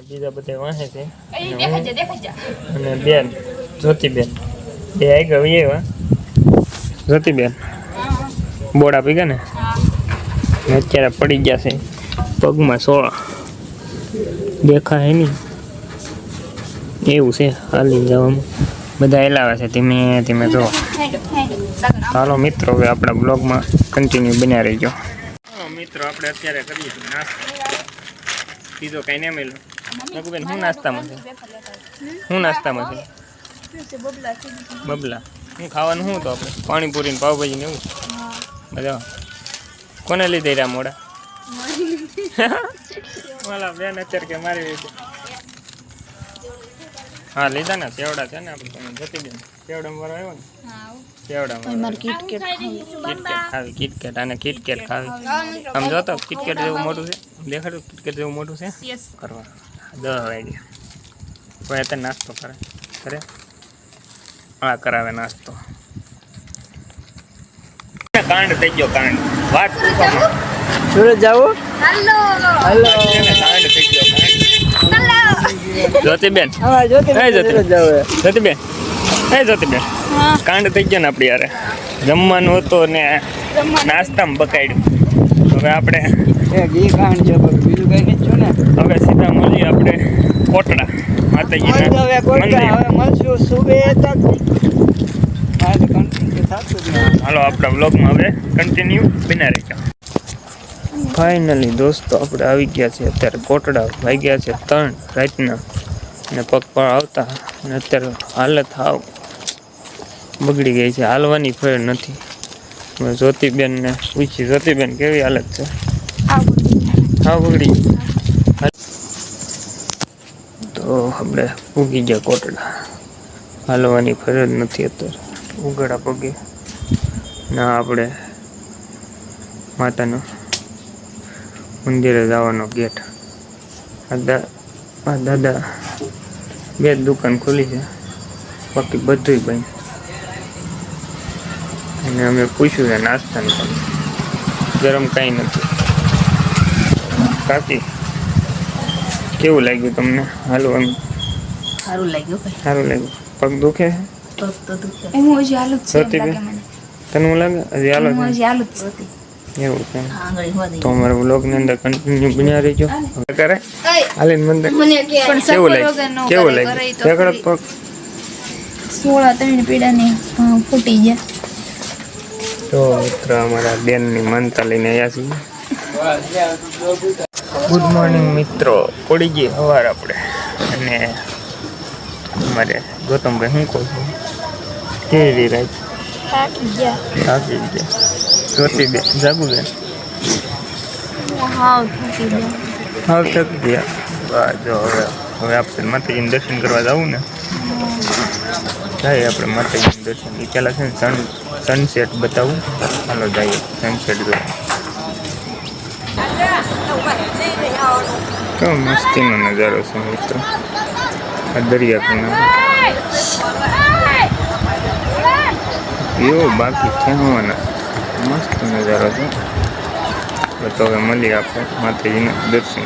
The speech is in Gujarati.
અને બીજા બધા વાહે છે. અને હું દેખાઈ જા દેખાઈ જા અને બેન જ્યોતિબેન. બે આવી વહી એવા જ્યોતિબેન બોડા પી ગયા ને અત્યારે પડી ગયા છે પગમાં સોળા. દેખાય નહીં. એવું છે હાલી જવામાં. બધા એલાવે છે ધીમે ધીમે જો. ચાલો મિત્રો હવે આપણા બ્લોગમાં કન્ટિન્યુ બન્યા રહીજો. મિત્રો આપણે અત્યારે કરીએ નાસ્તો. બીજો કઈ નહીં મેલું નકુબેન શું નાસ્તામાં છે શું નાસ્તામાં છે બબલા હું ખાવાનું શું તો આપણે પાણીપુરી ને પાવભાજી ને એવું બધા કોને લીધે રહ્યા મોડા મારા બેન અત્યારે કે મારી રીતે હા લીધા ને સેવડા છે ને આપણે તમે જતી બેન સેવડા મારો આવ્યો ને સેવડા મારો કિટકેટ ખાવી કિટકેટ અને કિટકેટ ખાવી આમ જોતો તો કિટકેટ જેવું મોટું છે દેખાડું કિટકેટ જેવું મોટું છે યસ કરવા દસ વાગે કોઈ અત્યારે નાસ્તો કરે. કરે? હા કરાવે નાસ્તો. કાંડ થઈ ગયો કાંડ. વાત સુરત જાવું હાલો. હાલો. કાંડ થઈ ગયો કાંડ. જ્યોતિબેન. જ્યોતિબેન એ જ્યોતિબેન. કાંડ થઈ ગયો ને આપણી યારે જમવાનું હતું ને નાસ્તામાં પકાડ્યું હવે આપણે એ ઘી ખાંડ છે બીજું કઈ છું ને. હવે સીધા મળીએ આપણે કોટડા હવે માતાજીના કોઈ મંદિર. હવે મળશું સુબે તક. નહીં હાલો આપણા વ્લોગમાં હવે કન્ટિન્યુ બના રહેજો. ફાઇનલી દોસ્તો આપણે આવી ગયા છે અત્યારે કોટડા વાગ્યા છે ત્રણ રાતના. અને પગ પર આવતા અને અત્યારે હાલત હાવ બગડી ગઈ છે. હાલવાની ફેર નથી. હવે જ્યોતિબેનને પૂછી જ્યોતિબેન કેવી હાલત છે? બગડી તો આપણે ઉગી ગયા કોટડા. હાલવાની ફરજ નથી અત્યારે. ઉગડા પગે. ના, આપણે માતાનો મંદિરે જવાનો ગેટ. આ દાદા બે દુકાન ખુલી છે. બાકી બધુંય ભાઈ અને અમે પૂછ્યું છે નાસ્તાનું પણ. ગરમ કાંઈ નથી. કાકી? કેવું લાગ્યું તમને? હાલો એમ. સારું લાગ્યું સારું લાગ્યું. પગ દુખે? છે? તો તો દુખે. હું હજી હાલું જ છે લાગે મને. તને હું લાગે? હજી હાલો હું? હજી હાલું જ હતી એવું છે. તો અમારા વ્લોગની અંદર કન્ટિન્યુ બન્યા રહેજો. હવે કરે? હાલીને મંદિર કેવું લાગ્યું? કેવું લાગ્યું? ખરી. પગ? સોળા ત્રણ પીડાની ફૂટી ગયા. તો મિત્ર અમારા બેનની માનતા લઈને આવ્યા છીએ. ગુડ મોર્નિંગ મિત્રો. પડી ગઈ સવાર આપણે. અને અમારે ગૌતમભાઈ શું કહું છું? કેવી રીતે રાખ થાકી ગયા. થાકી ગયા. જોતી બે જાગુ બેન હાવ થાકી ગયા. હા થકી ગયા. વાહ જો હવે હવે આપણે માતાજીને દર્શન કરવા જવું ને. જાય આપણે માતાજીનું દર્શન. એ પહેલાં છે ને સન સનસેટ બતાવું. ચાલો જઈએ. સનસેટ જોવા. કેવો મસ્તીનો નજારો છે મિત્રો. આ દરિયા કિનારો એવો બાકી ખેંચવાના મસ્ત નજારો છે. તો હવે મળીએ આપણે માતાજીના દર્શન.